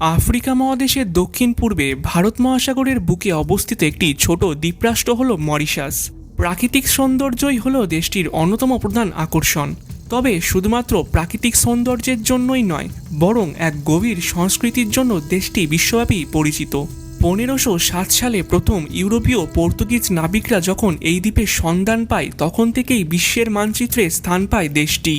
Africa মহাদেশের দক্ষিণ পূর্বে ভারত মহাসাগরের বুকে অবস্থিত একটি ছোট দ্বীপরাষ্ট্র হল মরিশাস। প্রাকৃতিক সৌন্দর্যই হল দেশটির অন্যতম প্রধান আকর্ষণ। তবে শুধুমাত্র প্রাকৃতিক সৌন্দর্যের জন্যই নয়, বরং এক গভীর সংস্কৃতির জন্য দেশটি বিশ্বব্যাপী পরিচিত। পনেরোশো সাত সালে প্রথম ইউরোপীয় পর্তুগিজ নাবিকরা যখন এই দ্বীপের সন্ধান পায়, তখন থেকেই বিশ্বের মানচিত্রে স্থান পায় দেশটি।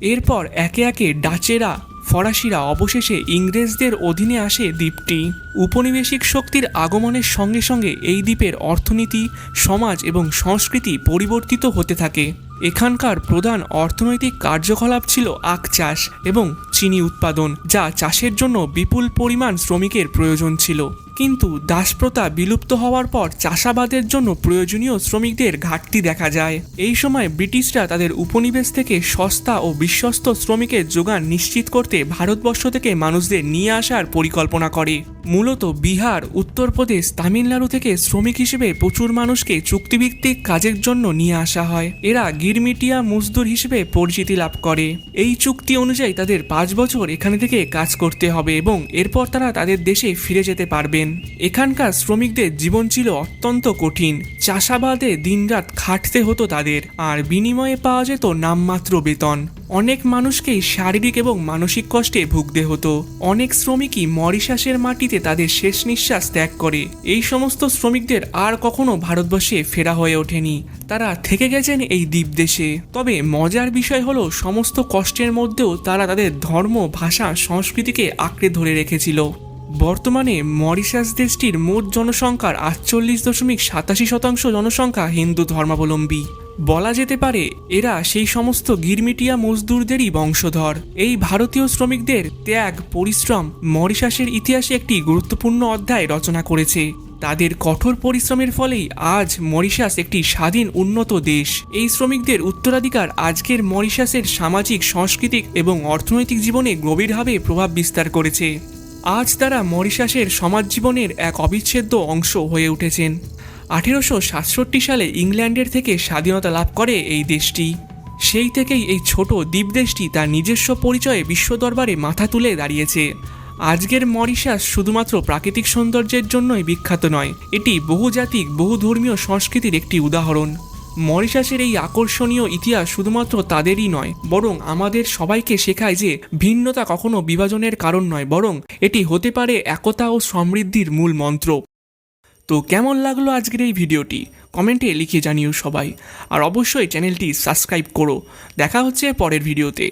এরপর একে একে ডাচেরা ফরাসিরা অবশেষে ইংরেজদের অধীনে আসে দ্বীপটি। উপনিবেশিক শক্তির আগমনের সঙ্গে সঙ্গে এই দ্বীপের অর্থনীতি, সমাজ এবং সংস্কৃতি পরিবর্তিত হতে থাকে। এখানকার প্রধান অর্থনৈতিক কার্যকলাপ ছিল আখ চাষ এবং চিনি উৎপাদন, যা চাষের জন্য বিপুল পরিমাণ শ্রমিকের প্রয়োজন ছিল। কিন্তু দাসপ্রথা বিলুপ্ত হওয়ার পর চাষাবাদের জন্য প্রয়োজনীয় শ্রমিকদের ঘাটতি দেখা যায়। এই সময় ব্রিটিশরা তাদের উপনিবেশ থেকে সস্তা ও বিশ্বস্ত শ্রমিকের যোগান নিশ্চিত করতে ভারতবর্ষ থেকে মানুষদের নিয়ে আসার পরিকল্পনা করে। মূলত বিহার, উত্তরপ্রদেশ, তামিলনাড়ু থেকে শ্রমিক হিসেবে প্রচুর মানুষকে চুক্তিভিত্তিক কাজের জন্য নিয়ে আসা হয়। এরা গিরমিটিয়া মজদুর হিসেবে পরিচিতি লাভ করে। এই চুক্তি অনুযায়ী তাদের পাঁচ বছর এখানে থেকে কাজ করতে হবে এবং এরপর তারা তাদের দেশে ফিরে যেতে পারবেন এখানকার শ্রমিকদের জীবন ছিল অত্যন্ত কঠিন। চাষাবাদে দিনরাত খাটতে হতো তাদের, আর বিনিময়ে পাওয়া যেত নামমাত্র বেতন। অনেক মানুষকেই শারীরিক এবং মানসিক কষ্টে ভুগতে হতো। অনেক শ্রমিকই মরিশাসের মাটিতে তাদের শেষ নিঃশ্বাস ত্যাগ করে। এই সমস্ত শ্রমিকদের আর কখনো ভারতবর্ষে ফেরা হয়ে ওঠেনি। তারা থেকে গেছেন এই দ্বীপ দেশে। তবে মজার বিষয় হলো, সমস্ত কষ্টের মধ্যেও তারা তাদের ধর্ম, ভাষা, সংস্কৃতিকে আঁকড়ে ধরে রেখেছিল। বর্তমানে মরিশাস দেশটির মোট জনসংখ্যার আটচল্লিশ দশমিক সাতাশি শতাংশ জনসংখ্যা হিন্দু ধর্মাবলম্বী। বলা যেতে পারে, এরা সেই সমস্ত গিরমিটিয়া মজদুরদেরই বংশধর। এই ভারতীয় শ্রমিকদের ত্যাগ, পরিশ্রম মরিশাসের ইতিহাসে একটি গুরুত্বপূর্ণ অধ্যায় রচনা করেছে। তাদের কঠোর পরিশ্রমের ফলেই আজ মরিশাস একটি স্বাধীন উন্নত দেশ। এই শ্রমিকদের উত্তরাধিকার আজকের মরিশাসের সামাজিক, সাংস্কৃতিক এবং অর্থনৈতিক জীবনে গভীরভাবে প্রভাব বিস্তার করেছে। আজ তারা মরিশাসের সমাজ জীবনের এক অবিচ্ছেদ্য অংশ হয়ে উঠেছেন। আঠেরোশো সাতষট্টি সালে ইংল্যান্ডের থেকে স্বাধীনতা লাভ করে এই দেশটি। সেই থেকেই এই ছোট দ্বীপ দেশটি তার নিজস্ব পরিচয়ে বিশ্ব দরবারে মাথা তুলে দাঁড়িয়েছে। আজকের মরিশাস শুধুমাত্র প্রাকৃতিক সৌন্দর্যের জন্যই বিখ্যাত নয়, এটি বহুজাতিক, বহুধর্মীয় সংস্কৃতির একটি উদাহরণ। মরিশাসের এই আকর্ষণীয় ইতিহাস শুধুমাত্র তাদেরই নয়, বরং আমাদের সবাইকে শেখায় যে ভিন্নতা কখনো বিভাজনের কারণ নয়, বরং এটি হতে পারে একতা ও সমৃদ্ধির মূল মন্ত্র। তো কেমন লাগল আজকের এই ভিডিওটি? কমেন্টে লিখে জানিও সবাই। আর অবশ্যই চ্যানেলটি সাবস্ক্রাইব করো। দেখা হচ্ছে পরের ভিডিওতে।